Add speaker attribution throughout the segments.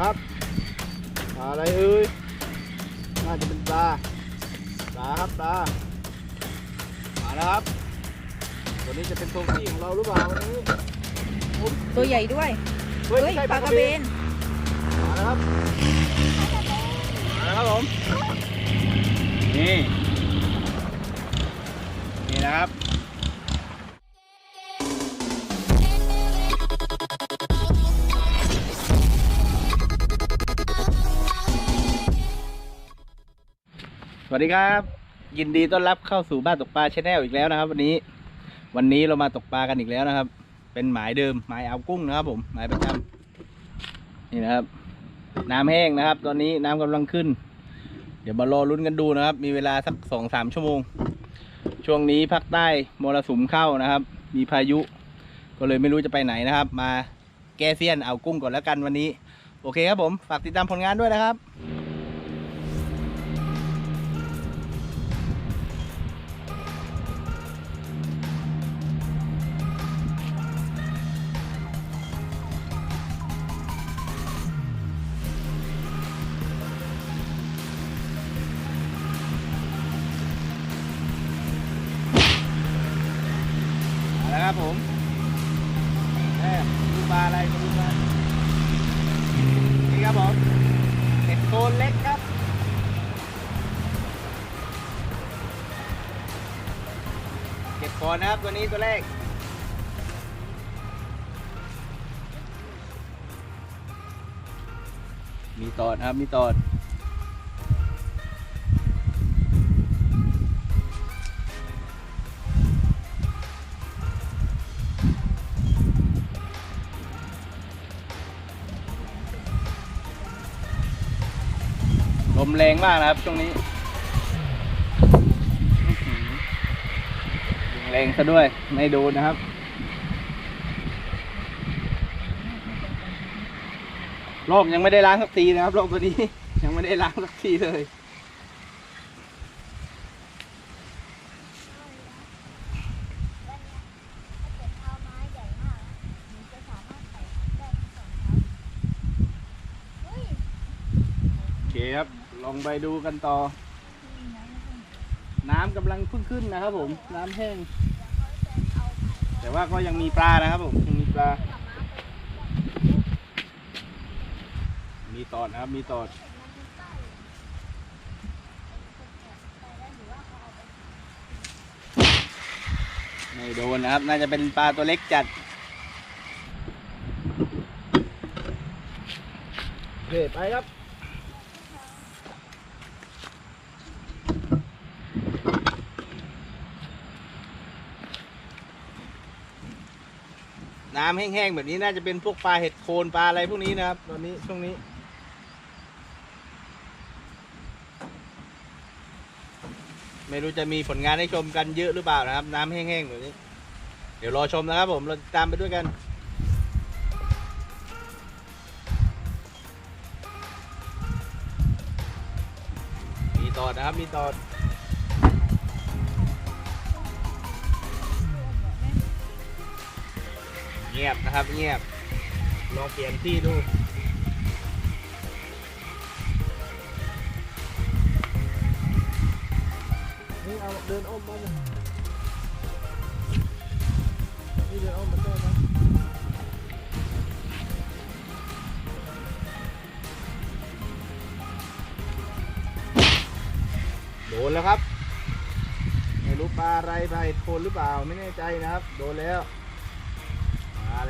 Speaker 1: นะครับปลาอะไรเอ่ยน่าจะเป็นปลาปลาครับปลามาแล้วครับตัวนี้จะเป็นโทฟี่ของเราหรือเปล่าวันนี้อุ๊บ
Speaker 2: ตัวใหญ่ด้วย
Speaker 1: เฮ้ย
Speaker 2: เฮ้
Speaker 1: ไม่
Speaker 2: ย
Speaker 1: ใช่
Speaker 2: ปลากระเบน
Speaker 1: มาแล้วครับมาแล้วครับผมนี่นี่นะครับ วัสดีครับ ยินดีต้อนรับเข้าสู่บ้านตกปลาชแนลอีกแล้วนะครับ วันนี้วันนี้เรามาตกปลากันอีกแล้วนะครับ เป็นหมายเดิมหมายเอากุ้งนะครับ ผมหมายประจำนี่นะครับ น้ำแห้งนะครับ ตอนนี้น้ำกำลังขึ้น เดี๋ยวมารอลุ้นกันดูนะครับ มีเวลาสักสองสามชั่วโมง ช่วงนี้ภาคใต้มรสุมเข้านะครับ มีพายุ ก็เลยไม่รู้จะไปไหนนะครับ มาแก้เซียนเอากุ้งก่อนแล้วกันวันนี้ โอเคครับผมฝากติดตามผลงานด้วยนะครับ ครับผมแม่ดูปลาอะไรมาดูปลานี่ครับผมเห็ดโคนเล็กครับเก็บก่อนนะครับตัวนี้ตัวแรกมีตอดครับมีตอด มแรงมากนะครับช่วงนี้แรงซะด้วย ไม่ดนนะครับ รอบยังไม่ได้ล้างสักทีนะครับรอบตัวนี้ ยังไม่ได้ล้างสักทีเลยเครับ องไปดูกันต่อ น้ำกำลังเพิ่งขึ้นนะครับผม น้ำแห้ง แต่ว่าก็ยังมีปลานะครับผมยังมีปลา มีตอดนะครับ มีตอดไม่โดนนะครับ น่าจะเป็นปลาตัวเล็กจัดโอเคไปครับ น้ำแห้งๆแบบนี้น่าจะเป็นพวกปลาเห็ดโคนปลาอะไรพวกนี้นะครับ ตอนนี้ช่วงนี้ ไม่รู้จะมีผลงานให้ชมกันเยอะหรือเปล่านะครับ น้ำแห้งๆแบบนี้ เดี๋ยวรอชมนะครับ ผมเราติดตามไปด้วยกันมีตอดนะครับมีตอด งียบนะครับเงียบลองเปลี่ยนที่ดูนี่เอาเดินอ้อมมาเลยนี่เดินอ้อมมาได้ไหมโดนแล้วครับ ไม่รู้ปลาอะไรปลาเห็ดโคนหรือเปล่าไม่แน่ใจนะครับ โดนแล้ว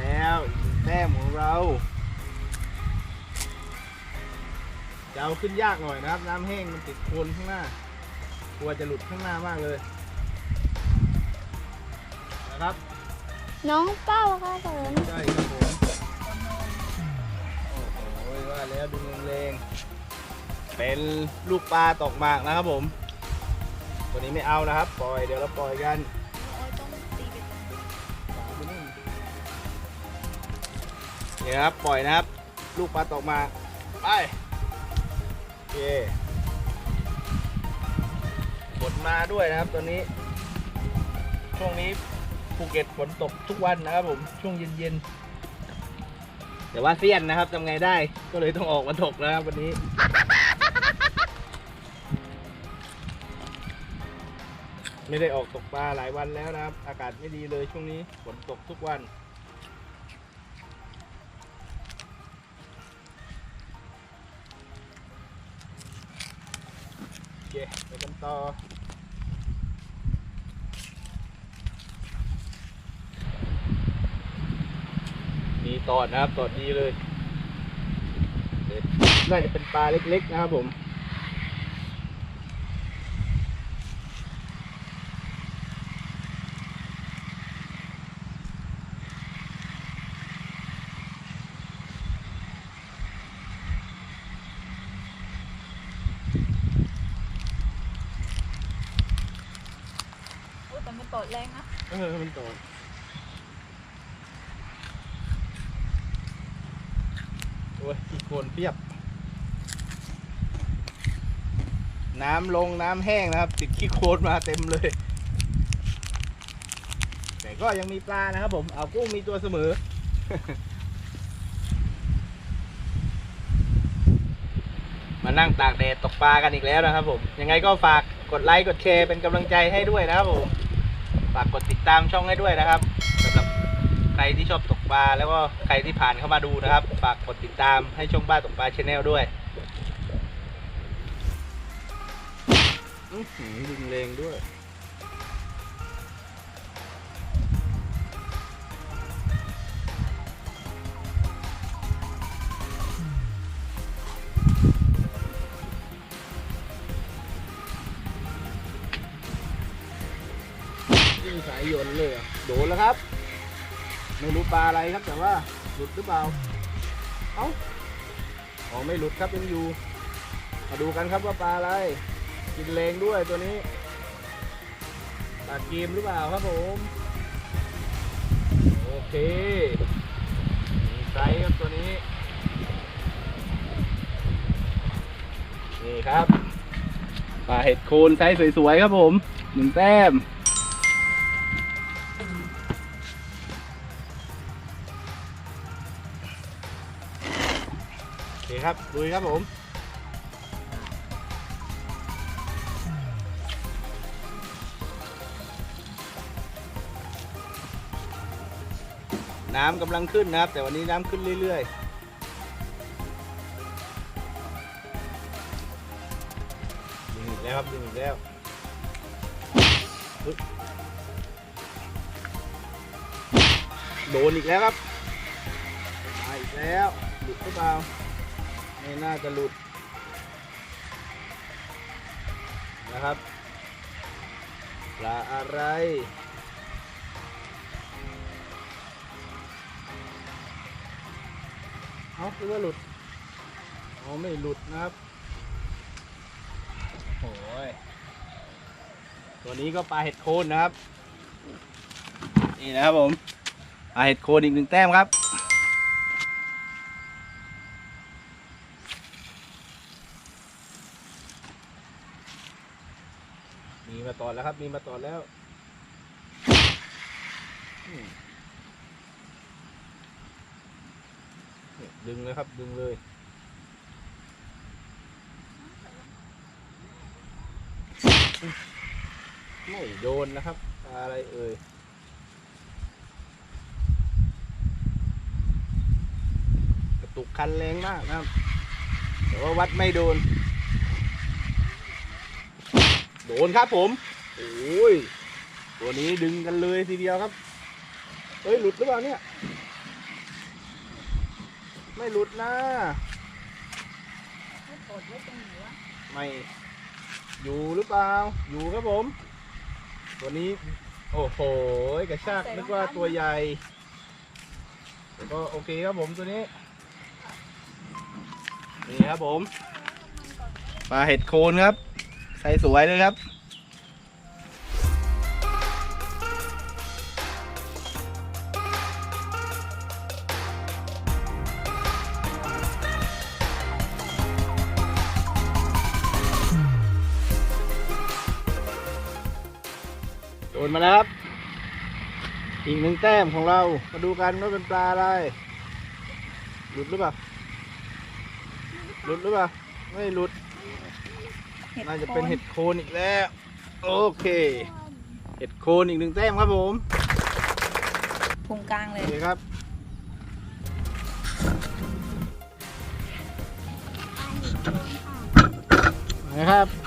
Speaker 1: แล้วอีกหนึ่งแต้มของเรา จะเอาขึ้นยากหน่อยนะครับ น้ำแห้งมันติดโคนข้างหน้ากลัวจะหลุดข้างหน้ามากเลยนะครับ
Speaker 3: น้องเป้าค่ะผม
Speaker 1: ใช่ครับผมโอ้โหว่าแล้วดูแรงๆเป็นลูกปลาตกหมากนะครับผม ตัวนี้ไม่เอานะครับ ปล่อยเดี๋ยวเราปล่อยกัน นี่นะครับปล่อยนะครับ ลูกปลาตกมา ไปโอเคฝนมาด้วยนะครับตัวนี้ ช่วงนี้ภูเก็ตฝนตกทุกวันนะครับผมช่วงเย็นๆแต่ว่าเซียนนะครับทำไงได้ก็เลยต้องออกมาถกนะครับวันนี้ไม่ได้ออกตกปลาหลายวันแล้วนะครับ อากาศไม่ดีเลยช่วงนี้ฝนตกทุกวัน ต่อมีตอดนะครับตอดดีเลยน่าจะเป็นปลาเล็กๆนะครับผม
Speaker 2: โอ้ แต่มันตดแรงนะ
Speaker 1: เออมันตอดโอ้ยอีกคนเพียบ น้ำลงน้ำแห้งนะครับ ติดขี้โคลนมาเต็มเลย แต่ก็ยังมีปลานะครับผม เอากุ้งมีตัวเสมอมานั่งตากแดดตกปลากันอีกแล้วนะครับผม ยังไงก็ฝากกดไลค์ กดแชร์เป็นกำลังใจให้ด้วยนะครับผมากกดติดตามช่องให้ด้วยนะครับสำหรับใครที่ชอบตกปลาแล้วก็ใครที่ผ่านเข้ามาดูนะครับ ฝากกดติดตามให้ช่องบ้านตกปลาชแนลด้วยอื้อหือดึงเลงด้วย ยิ่งสายยนเลยอะโดนแล้วครับ ไม่รู้ปลาอะไรครับแต่ว่าหลุดหรือเปล่า เอ้าอ๋อไม่หลุดครับยังอยู่ มาดูกันครับว่าปลาอะไร กินเลงด้วยตัวนี้ปลากีมหรือเปล่าครับผม โอเค มีไซส์ครับตัวนี้ นี่ครับปลาเห็ดโคนไซส์สวยๆครับผมหนึ่งแต้ม ครับลุยครับผมน้ำกำลังขึ้นนะครับ แต่วันนี้น้ำขึ้นเรื่อยๆดึงอีกแล้วครับดึงอีกแล้วโดนอีกแล้วครับมาอีกแล้วหลุดหรือเปล่า ไม่น่าจะหลุดนะครับปลาอะไรเอาคือว่าหลุดอ๋อไม่หลุดนะครับโอ้ยตัวนี้ก็ปลาเห็ดโคนนะครับ นี่นะครับผมปลาเห็ดโคนอีกหนึ่งแต้มครับ มีมาต่อ แล้วครับ มีมาต่อแล้วดึงเลยครับ ดึงเลยไม่โดนนะครับ อะไรเอ่ยกระตุกคันแรงมากนะครับ แต่ว่าวัดไม่โดน โดนครับผม โอ้ยตัวนี้ดึงกันเลยทีเดียวครับ เฮ้ยหลุดหรือเปล่าเนี่ย ไม่หลุดนะ
Speaker 2: ไม่
Speaker 1: อยู่หรือเปล่า อยู่ครับผม ตัวนี้ โอ้โหกระชากนึกว่าตัวใหญ่แต่ก็โอเคครับผมตัวนี้ นี่ครับผม ปลาเห็ดโคนครับ ใส่สวยเลยครับ ดนมาแล้วครับ อีกหนึ่งแต้มของเรา มาดูกันว่าเป็นปลาอะไร หลุดหรือเปล่า หลุดหรือเปล่า ไม่หลุด
Speaker 2: ห็ด
Speaker 1: น่าจะเป็น
Speaker 2: โค
Speaker 1: เห็ดโคนอีกแล้ว โอเค เห็ดโคนอีกหนึ่งแต้มครับผม
Speaker 2: พุงกลางเล
Speaker 1: โอยเคครับ นะครับ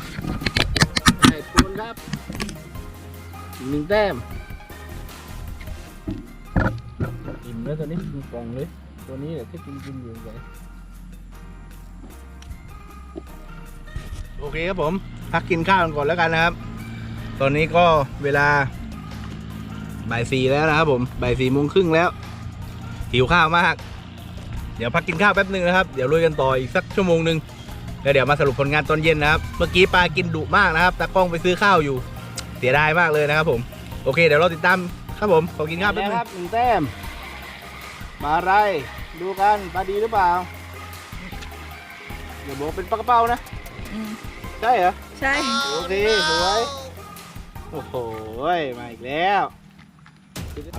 Speaker 1: หนึ่งแต้มอิ่มแล้วตัวนี้มีกล่องเลย ตัวนี้แหละที่กินกินอยู่เลยโอเคครับผม พักกินข้าวกันก่อนแล้วกันนะครับ ตอนนี้ก็เวลาบ่ายสี่แล้วนะครับผมบ่ายสี่โมงครึ่งแล้ว หิวข้าวมาก เดี๋ยวพักกินข้าวแป๊บหนึ่งนะครับ เดี๋ยวลุยกันต่ออีกสักชั่วโมงหนึ่งแล้วเดี๋ยวมาสรุปผลงานตอนเย็นนะครับ เมื่อกี้ปลากินดุมากนะครับตากล้องไปซื้อข้าวอยู่ สียดายมากเลยนะครับผม โอเค เดี๋ยวเราติดตามครับผม ขอกินข้าวแป๊บนึงครับหนึ่งแต้ม มาอะไร ดูกันปลาดีหรือเปล่าอย่าบอกเป็นปลากระเป้านะ
Speaker 2: อืม
Speaker 1: ใช่เหรอ
Speaker 2: ใช่
Speaker 1: โอเค สวย โอ้โห มาอีกแล้ว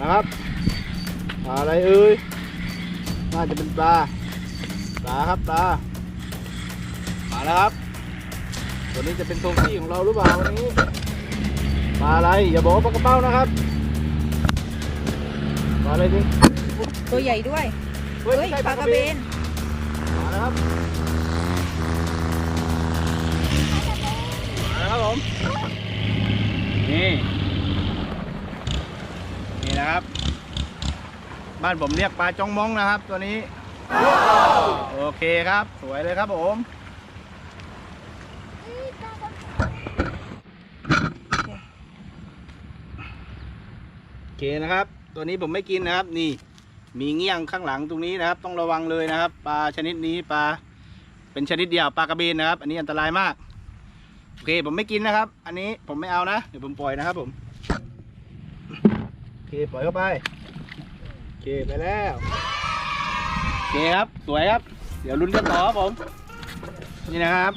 Speaker 1: นะครับปลาอะไรเอ่ยน่าจะเป็นปลา ปลาครับปลา มาแล้วครับ ตัวนี้จะเป็นโทฟี่ของเราหรือเปล่าวันนี้ ปลาอะไร อย่าบอกว่าปลากระเป้านะครับปลาอะไรดิ
Speaker 2: ตัวใหญ่ด้วย
Speaker 1: เฮ้ย
Speaker 2: เฮ้
Speaker 1: ไม่
Speaker 2: ย
Speaker 1: ใช่
Speaker 2: ปลากระเบน
Speaker 1: มาแล้วครับมาแล้วครับผมนี่นี่นะครับ บ้านผมเรียกปลาจ้องมองนะครับ ตัวนี้ โอเคครับ สวยเลยครับผม โอ เคนะครับ ตัวนี้ผมไม่กินนะครับ นี่ มีเงี้ยงข้างหลังตรงนี้นะครับ ต้องระวังเลยนะครับ ปลาชนิดนี้ปลา เป็นชนิดเดียวปลากระเบนนะครับ อันนี้อันตรายมากโอเคผมไม่กินนะครับ อันนี้ผมไม่เอานะเดี๋ยวผมปล่อยนะครับ ผมโอเคปล่อยเข้าไปโอเคไปแล้วโอเคครับสวยครับ เดี๋ยวลุ้นกันต่อครับผม นี่นะครับ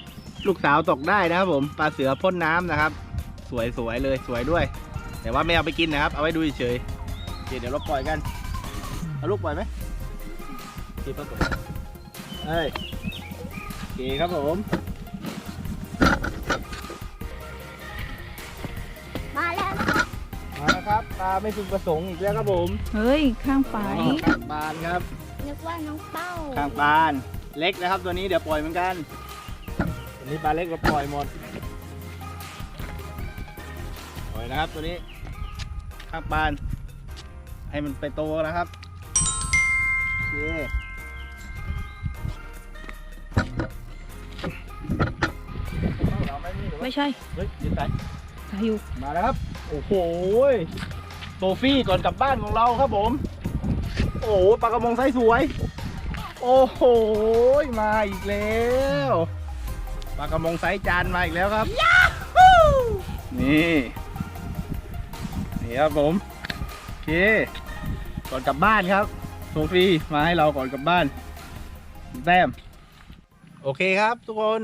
Speaker 1: ลูกสาวตกได้นะครับผมปลาเสือพ่นน้ำนะครับ สวยสวยเลยสวยด้วย แต่ว่าไม่เอาไปกินนะครับ เอาไว้ดูเฉยๆโอเคเดี๋ยวเราปล่อยกัน เอาลูกปล่อยไหมโอเคปรากฏเฮ้ยโอเคครับผม
Speaker 3: มาแล้วนะครับ
Speaker 1: มาแล้วครับปลาไม่พึงประสงค์อีกแล้วครับผม
Speaker 2: เฮ้ย ข้างฝาย
Speaker 1: ข้างบานครับ
Speaker 3: นึกว่าน้องเป้า
Speaker 1: ข้างบานเล็กนะครับ ตัวนี้เดี๋ยวปล่อยเหมือนกันตัวนี้ปลาเล็กเราปล่อยหมดปล่อยนะครับตัวนี้ ข้างบาน ให้มันไปโตนะครับโอเค
Speaker 2: ไม่ใช่
Speaker 1: เฮ้ยยืนไป
Speaker 2: สายอยู่
Speaker 1: มาแล้วครับ โอ้โหยโซฟี่ก่อนกลับบ้านของเราครับผม โอ้โหปลากระมงไซส์สวย โอ้โหยมาอีกแล้วปลากระมงไซส์จานมาอีกแล้วครับ นี่ นี่ครับผมโอเคก่อนกลับบ้านครับโซฟี่มาให้เราก่อนกลับบ้านแต้มโอเคครับ ทุกคน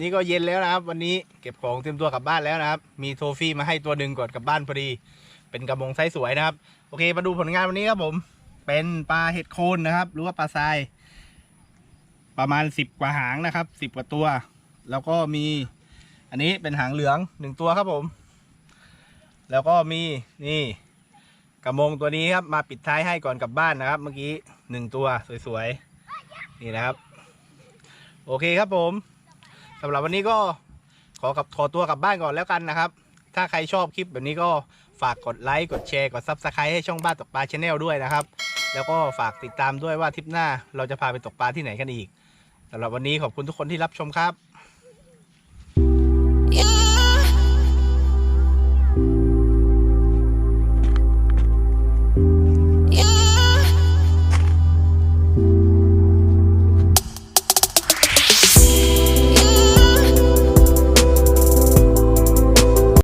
Speaker 1: นี่ก็เย็นแล้วนะครับ วันนี้เก็บของเตรียมตัวกลับบ้านแล้วนะครับ มีโทฟี่มาให้ตัวหนึ่งก่อนกลับบ้านพอดี เป็นกระมงไซส์สวยนะครับ โอเคมาดูผลงานวันนี้ครับผม เป็นปลาเห็ดโคนนะครับ หรือว่าปลาทราย ประมาณสิบกว่าหางนะครับสิบกว่าตัว แล้วก็มีอันนี้เป็นหางเหลืองหนึ่งตัวครับผม แล้วก็มีนี่กระมงตัวนี้ครับมาปิดท้ายให้ก่อนกลับบ้านนะครับ เมื่อกี้หนึ่งตัวสวยๆนี่นะครับ โอเคครับผมสำหรับวันนี้ก็ขอกับขอตัวกลับบ้านก่อนแล้วกันนะครับ ถ้าใครชอบคลิปแบบนี้ก็ฝากกดไลค์กดแชร์กดซับสไครต์ให้ช่องบ้านตกปลาชาแนลด้วยนะครับ แล้วก็ฝากติดตามด้วยว่าทริปหน้าเราจะพาไปตกปลาที่ไหนกันอีกสำหรับวันนี้ขอบคุณทุกคนที่รับชมครับ